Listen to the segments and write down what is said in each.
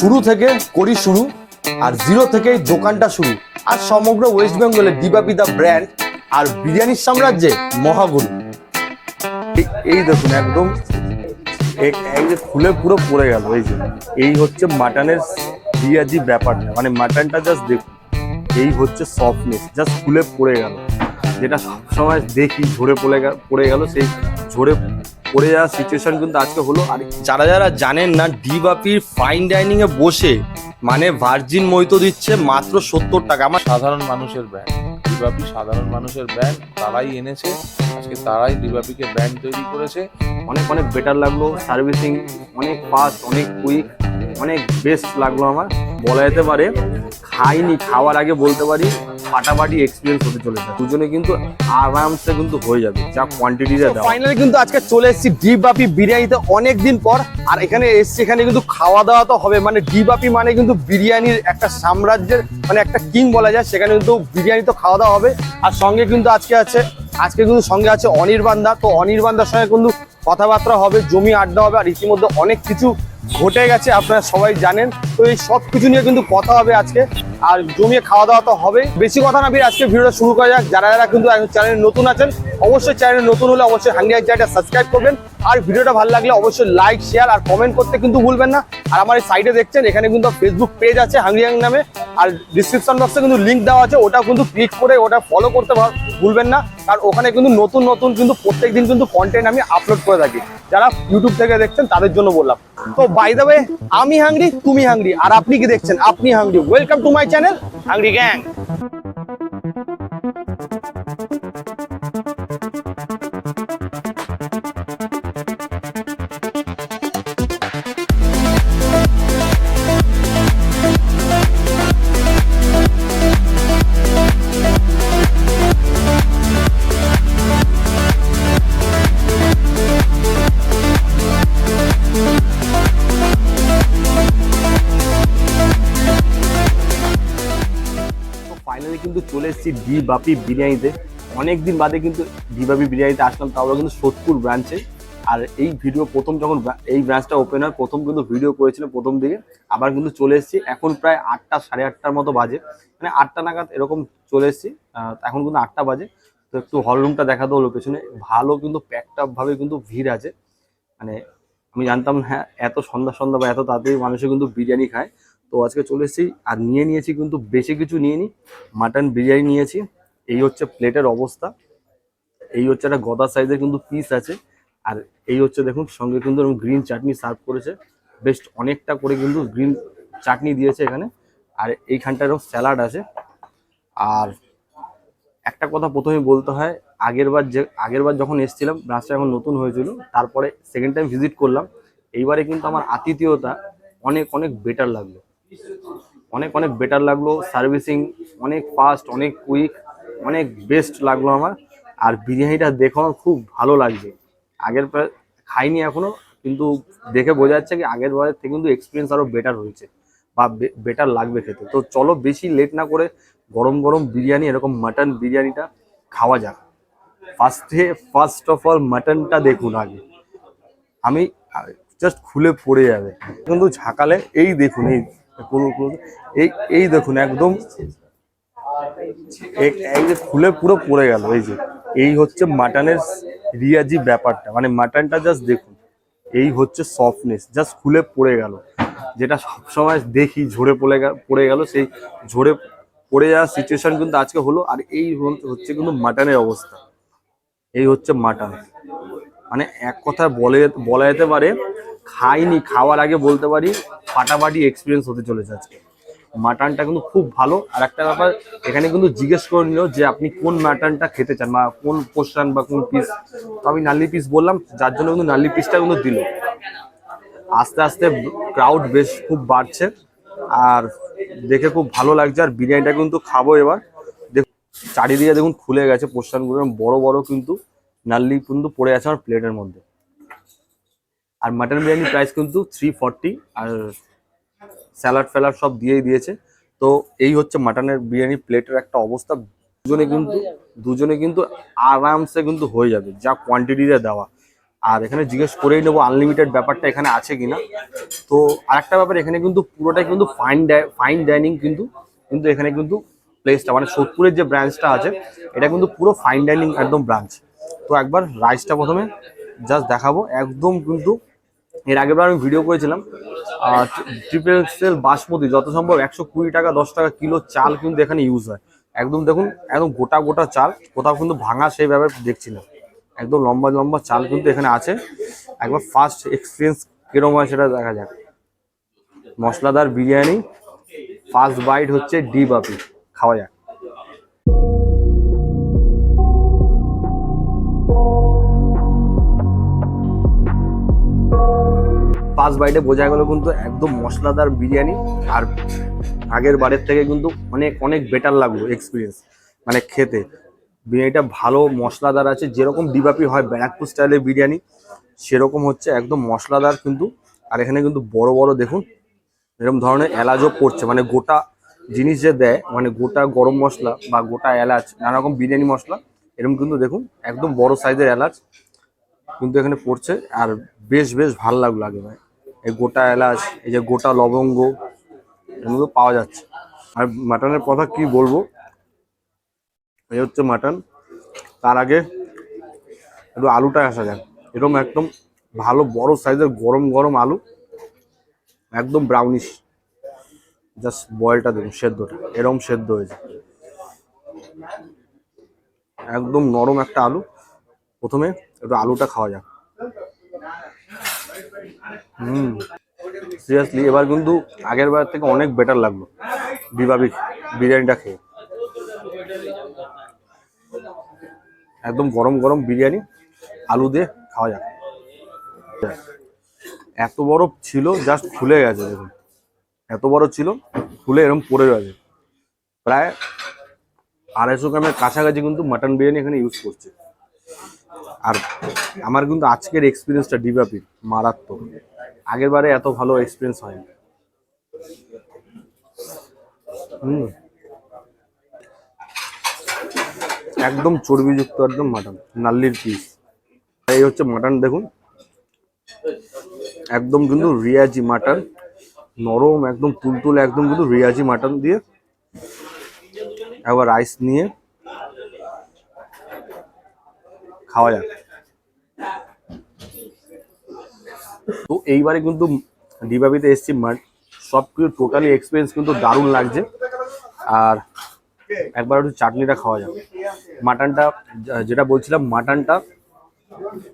শুরু থেকে করি শুরু আর জিরো থেকেই দোকানটা শুরু। আর সমগ্র ওয়েস্ট বেঙ্গলে দিবাপিদা ব্র্যান্ড আর বিরিয়ানির সাম্রাজ্যে মহাগুরু। এই- দেখুন একদম খুলে পুরো পড়ে গেল, এই যে। এই হচ্ছে মাটনের রিয়াজি ব্যাপারটা মানে মাটনটা জাস্ট দেখুন। এই হচ্ছে সফটনেস জাস্ট খুলে পড়ে গেল। যেটা সবসময় দেখি ঝরে পড়ে পড়ে গেল, সেই ঝরে পড়ে যাওয়ার সিচুয়েশন কিন্তু আজকে হলো। আর যারা যারা জানেন না ডিবাপির ফাইন ডাইনিং এ বসে মানে ভার্জিন মৈতো দিচ্ছে মাত্র সত্তর টাকা। আমার সাধারণ মানুষের ব্র্যান্ড ডিবাপি সাধারণ মানুষের ব্র্যান্ড তারাই এনেছে। আজকে তারাই ডিবাপিকে ব্র্যান্ড তৈরি করেছে। অনেক অনেক বেটার লাগল সার্ভিসিং অনেক ফাস্ট অনেক কুইক অনেক বেস্ট লাগল আমার বলা যেতে পারে। খাইনি খাওয়ার আগে বলতে পারি ফাটাফাটি এক্সপিরিয়েন্স হতে চলেছে। দুজনে কিন্তু আরামসে কিন্তু হয়ে যাবে যা কোয়ান্টিটিতে দেওয়া। ফাইনালি কিন্তু আজকে চলে এসেছি ডিপ বাপি বিরিয়ানিতে অনেক দিন পর আর এখানে এসছি এখানে কিন্তু খাওয়া দাওয়া তো হবে মানে ডিপ বাপি মানে কিন্তু বিরিয়ানির একটা সাম্রাজ্যের মানে একটা কিং বলা যায় সেখানে কিন্তু বিরিয়ানি তো খাওয়া দাওয়া হবে। আর সঙ্গে কিন্তু আজকে আছে আজকে কিন্তু সঙ্গে আছে অনির্বাণদা তো অনির্বাণদার সঙ্গে কিন্তু কথাবার্তা হবে জমি আড্ডা হবে আর ইতিমধ্যে অনেক কিছু ঘটে গেছে আপনারা সবাই জানেন। তো এই সব কিছু নিয়ে কিন্তু কথা হবে আজকে। আর জমিয়ে খাওয়া দাওয়া তো হবে বেশি কথা না আজকে ভিডিওটা শুরু করা যাক। যারা যারা কিন্তু চ্যানেলে নতুন আছেন, অবশ্যই চ্যানেল নতুন হলে অবশ্যই হাঙ্গিয়ার চ্যানেলটা সাবস্ক্রাইব করবেন। আর ভিডিওটা ভালো লাগলে অবশ্যই লাইক শেয়ার আর কমেন্ট করতে কিন্তু ভুলবেন না। আর আমার এই সাইডে দেখছেন, এখানে কিন্তু ফেসবুক পেজ আছে হাঙ্গিয়াং নামে। আর ডিসক্রিপশন বক্সে কিন্তু লিঙ্ক দেওয়া আছে, ওটা কিন্তু ক্লিক করে ওটা ফলো করতে ভুলবেন না, কারণ ওখানে কিন্তু নতুন নতুন কিন্তু প্রত্যেক দিন কিন্তু কন্টেন্ট আমি আপলোড করে থাকি। যারা ইউটিউব থেকে দেখছেন, তাদের জন্য বললাম। তো বাই দা ওয়ে আমি হাংরি তুমি হাংরি আর আপনি কি দেখছেন? আপনি hungry welcome to my channel hungry gang চলে এসেছি ডি বাপি বিরিয়ানিতে। অনেক দিন বাদে কিন্তু ডি বাপি বিরিয়ানিতে আসলাম, তাও কিন্তু সোদপুর ব্রাঞ্চে আর এই ভিডিও প্রথম যখন এই ব্রাঞ্চটা ওপেন হয়, প্রথম কিন্তু ভিডিও করেছিলাম প্রথম দিকে। আবার কিন্তু চলে এসেছি, এখন প্রায় আটটা, সাড়ে আটটার মতো বাজে। মানে আটটা নাগাদ এরকম চলে এসেছি এখন কিন্তু আটটা বাজে। তো একটু হল রুমটা দেখা দেবো লোকেশনে ভালো কিন্তু প্যাকটা ভাবে কিন্তু ভিড় আছে। মানে আমি জানতাম হ্যাঁ এত সন্ধ্যা সন্ধ্যা বা এত তাড়াতাড়ি মানুষে কিন্তু বিরিয়ানি খায়। তো আজকে চলে এসেছি। আর নিয়ে নিয়েছি কিন্তু বেশি কিছু নিয়ে নি মাটন বিরিয়ানি নিয়েছি। এই হচ্ছে প্লেটের অবস্থা। এই হচ্ছে একটা গদা সাইজের কিন্তু পিস আছে। আর এই হচ্ছে দেখুন, সঙ্গে কিন্তু গ্রিন চাটনি সার্ভ করেছে। বেস্ট অনেকটা করে কিন্তু গ্রিন চাটনি দিয়েছে এখানে। আর এইখানটা এরকম স্যালাড আছে। আর একটা কথা প্রথমে বলতে হয়, আগের বার যে, আগের বার যখন এসেছিলাম ব্রাঞ্চটা এখন নতুন হয়েছিল, তারপরে সেকেন্ড টাইম ভিজিট করলাম। এইবারে কিন্তু আমার আতিথেয়তা অনেক অনেক বেটার লাগল। অনেক অনেক বেটার লাগল সার্ভিসিং অনেক ফাস্ট অনেক কুইক অনেক বেস্ট লাগল আমার। আর বিরিয়ানিটা দেখো আমার খুব ভালো লাগছে। আগের খাইনি এখনও, কিন্তু দেখে বোঝা যাচ্ছে কি আগের বারের থেকে কিন্তু এক্সপিরিয়েন্স আরও বেটার হয়েছে বা বেটার লাগবে খেতে। তো চলো বেশি লেট না করে গরম গরম বিরিয়ানি, এরকম মাটন বিরিয়ানিটা খাওয়া যাক। ফার্স্টে ফার্স্ট অফ অল মাটনটা দেখুন আগে। আমি জাস্ট খুলে পড়ে যাবে। কিন্তু ঝাঁকালে, এই দেখুন, এই এই এই দেখুন, একদম এই- যে খুলে পুরো পড়ে গেল, এই যে। এই হচ্ছে মাটনের রিয়াজি ব্যাপারটা মানে মাটনটা জাস্ট দেখুন। এই হচ্ছে সফটনেস জাস্ট খুলে পড়ে গেল। যেটা সবসময় দেখি, ঝরে পড়ে পড়ে গেল, সেই ঝরে পড়ে যাওয়ার সিচুয়েশন কিন্তু আজকে হলো। আর এই হচ্ছে কিন্তু মাটনের অবস্থা। এই হচ্ছে মাটন। মানে এক কথা বলে, বলা যেতে পারে, খাইনি, খাওয়ার আগে বলতে পারি, ফাটাফাটি এক্সপিরিয়েন্স হতে চলেছে আজকে। মাটনটা কিন্তু খুব ভালো। আর একটা ব্যাপার, এখানে কিন্তু জিজ্ঞেস করে নিল যে আপনি কোন মাটনটা খেতে চান বা কোন পোর্শন বা কোন পিস তো আমি নাল্লি পিস বললাম, যার জন্য কিন্তু নাল্লি পিসটা কিন্তু দিল। আস্তে আস্তে ক্রাউড বেশ খুব বাড়ছে। আর দেখে খুব ভালো লাগছে। আর বিরিয়ানিটা কিন্তু খাব এবার। দেখ, চারিদিকে দেখুন খুলে গেছে পোর্শনগুলো বড় বড় কিন্তু। নাল্লি কিন্তু পড়ে আছে আমার প্লেটের মধ্যে। আর মাটন বিরিয়ানির প্রাইস কিন্তু থ্রি ফর্টি আর স্যালাড ফ্যালাড সব দিয়েই দিয়েছে। তো এই হচ্ছে মাটনের বিরিয়ানি প্লেটের একটা অবস্থা। দুজনে কিন্তু দুজনে কিন্তু আরামসে কিন্তু হয়ে যাবে যা কোয়ান্টিটিতে দেওয়া। আর এখানে জিজ্ঞেস করেই নেব আনলিমিটেড ব্যাপারটা এখানে আছে কিনা। তো আরেকটা ব্যাপার এখানে কিন্তু পুরোটাই কিন্তু ফাইন ফাইন ডাইনিং কিন্তু কিন্তু এখানে কিন্তু প্লেসটা মানে সোদপুরের যে ব্রাঞ্চটা আছে এটা কিন্তু পুরো ফাইন ডাইনিং একদম ব্রাঞ্চ তো একবার রাইসটা প্রথমে জাস্ট দেখাবো। একদম কিন্তু এর আগেরবার আমি ভিডিও করেছিলাম ট্রিপল এক্সেল বাসমতি যত সম্ভব একশো কুড়ি টাকা, দশ টাকা কিলো চাল কিন্তু এখানে ইউজ হয়। একদম দেখুন, একদম গোটা গোটা চাল, কোথাও কিন্তু ভাঙা সেই ব্যাপার দেখছি না। একদম লম্বা লম্বা চাল কিন্তু এখানে আছে। একবার ফার্স্ট এক্সপিরিয়েন্স কিরম হয় সেটা দেখা যাক। মশলাদার বিরিয়ানি ফার্স্ট বাইট হচ্ছে ডি বাপি খাওয়া যাক। ফার্স্ট বাইটে বোঝা গেল কিন্তু একদম মশলাদার বিরিয়ানি আর আগের বারের থেকে কিন্তু অনেক অনেক বেটার লাগল এক্সপিরিয়েন্স মানে খেতে। বিরিয়ানিটা ভালো, মশলাদার আছে, যেরকম দিবাপি হয় ব্যারাকপুর স্টাইলের বিরিয়ানি, সেরকম হচ্ছে একদম মশলাদার কিন্তু। আর এখানে কিন্তু বড় বড় দেখুন, এরকম ধরনের এলাচও পড়ছে মানে গোটা জিনিস যে দেয় মানে গোটা গরম মশলা বা গোটা এলাচ নানা রকম বিরিয়ানি মশলা, এরকম কিন্তু দেখুন, একদম বড় সাইজের এলাচ কিন্তু এখানে পড়ছে। আর বেশ বেশ ভালো লাগল আগে ভাই। এই গোটা এলাচ, এই যে গোটা লবঙ্গ, এগুলো পাওয়া যাচ্ছে। আর মাটনের কথা কি বলব? এই হচ্ছে মাটন। তার আগে একটু আলুটা আসা যাক। এরকম একদম ভালো বড় সাইজের গরম গরম আলু, একদম ব্রাউনিশ জাস্ট বয়েলটা দেখুন, সেদ্ধটা। এরকম সেদ্ধ হয়েছে একদম নরম একটা আলু। প্রথমে একটু আলুটা খাওয়া যাক। হুম। সিরিয়াসলি এবার কিন্তু আগের বার থেকে অনেক বেটার লাগল। বিবাবিক বিরিয়ানিটা খেয়ে। একদম গরম গরম বিরিয়ানি, আলু দিয়ে খাওয়া যাক। এত বড় ছিল জাস্ট খুলে গেছে দেখুন। এত বড় ছিল খুলে এরকম পড়ে গেছে প্রায় আড়াইশো গ্রামের কাছাকাছি কিন্তু মাটন বিরিয়ানি এখানে ইউজ করছে। আর আমার কিন্তু আজকের এক্সপিরিয়েন্সটা ডিবাপির মারাত্মক। আগের বারে এত ভালো এক্সপিরিয়েন্স হয়নি। হুম। একদম চর্বিযুক্ত, একদম মাটন নাল্লির পিস এই হচ্ছে মাটন দেখুন। একদম কিন্তু রিয়াজি মাটন নরম, একদম তুলতুল, একদম কিন্তু রিয়াজি মাটন দিয়ে একবার রাইস নিয়ে খাওয়া যাক। তো এইবারে কিন্তু ডিবাবিতে এসছি মাট সব কিছু টোটালি এক্সপিরিয়েন্স কিন্তু দারুণ লাগছে। আর একবার একটু চাটনিটা খাওয়া যাবে মাটনটা, যেটা বলছিলাম, মাটনটা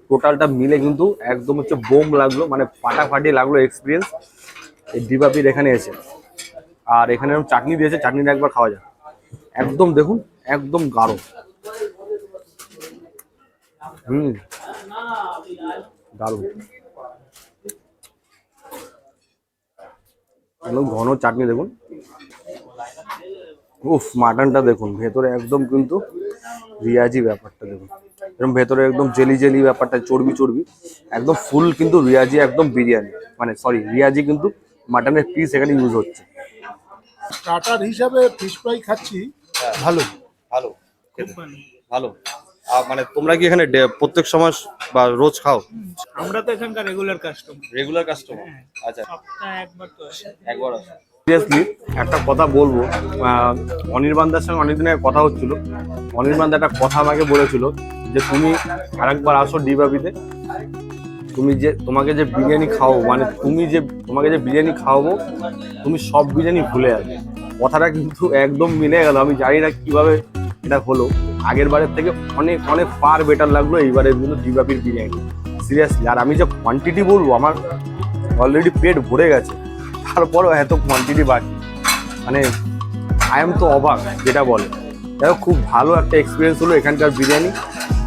টোটালটা মিলে কিন্তু একদম হচ্ছে বোম লাগল মানে ফাটাফাটি লাগল এক্সপিরিয়েন্স এই ডিবাবির এখানে এসে। আর এখানে চাটনি দিয়েছে, চাটনিটা একবার খাওয়া যাক। একদম দেখুন, একদম গাঢ়। হুম, দারুণ। একদম ঘন চাটনি দেখুন। উফ মাটনটা দেখুন ভেতরে একদম কিন্তু রিয়াজি ব্যাপারটা দেখুন। এরকম ভেতরে একদম জেলি জেলি ব্যাপারটা চর্বি চর্বি একদম ফুল কিন্তু রিয়াজি একদম বিরিয়ানি। মানে সরি রিয়াজি কিন্তু মাটনের পিস এখানে ইউজ হচ্ছে। স্টার্টার হিসাবে ফিশ ফ্রাই খাচ্ছি ভালো। ভালো ভালো। মানে তোমরা কি এখানে প্রত্যেক সময় বা রোজ খাও? আমরা তো এখানকার রেগুলার কাস্টমার রেগুলার কাস্টমার আচ্ছা। সপ্তাহে একবার তো আসে। একবার সিরিয়াসলি একটা কথা বলব অনির্বাণদার সঙ্গে অনেকদিন আগে কথা হচ্ছিল। অনির্বাণদা একটা কথা আমাকে বলেছিল যে তুমি আরেকবার আসো ডিবাবিতে। তুমি যে তোমাকে যে বিরিয়ানি খাও মানে তুমি যে তোমাকে যে বিরিয়ানি খাওয়াবো তুমি সব বিরিয়ানি ভুলে যাবে। কথাটা কিন্তু একদম মিলে গেল। আমি জানি না কীভাবে এটা হলো। আগের বারের থেকে অনেক অনেক ফার বেটার লাগল এইবারের কিন্তু ডিবাবির বিরিয়ানি। সিরিয়াসলি আর আমি যে কোয়ান্টিটি বলব আমার অলরেডি পেট ভরে গেছে। তারপরও এত কোয়ান্টিটি বাকি। মানে আই এম তো অবাক যেটা বলে। হোক, খুব ভালো একটা এক্সপিরিয়েন্স হলো এখানকার বিরিয়ানি।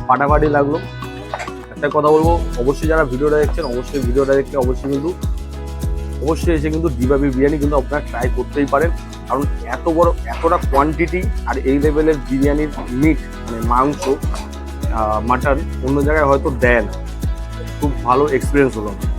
ফাটাফাটি লাগল। একটা কথা বলব অবশ্যই যারা ভিডিওটা দেখছেন অবশ্যই ভিডিওটা দেখতে অবশ্যই কিন্তু অবশ্যই এসে কিন্তু দিবাবি বিরিয়ানি কিন্তু আপনারা ট্রাই করতেই পারেন কারণ এত বড়, এতটা কোয়ান্টিটি আর এই লেভেলের বিরিয়ানির মিট মানে মাংস মাটন অন্য জায়গায় হয়তো দেয় না খুব ভালো এক্সপিরিয়েন্স হলো আমার।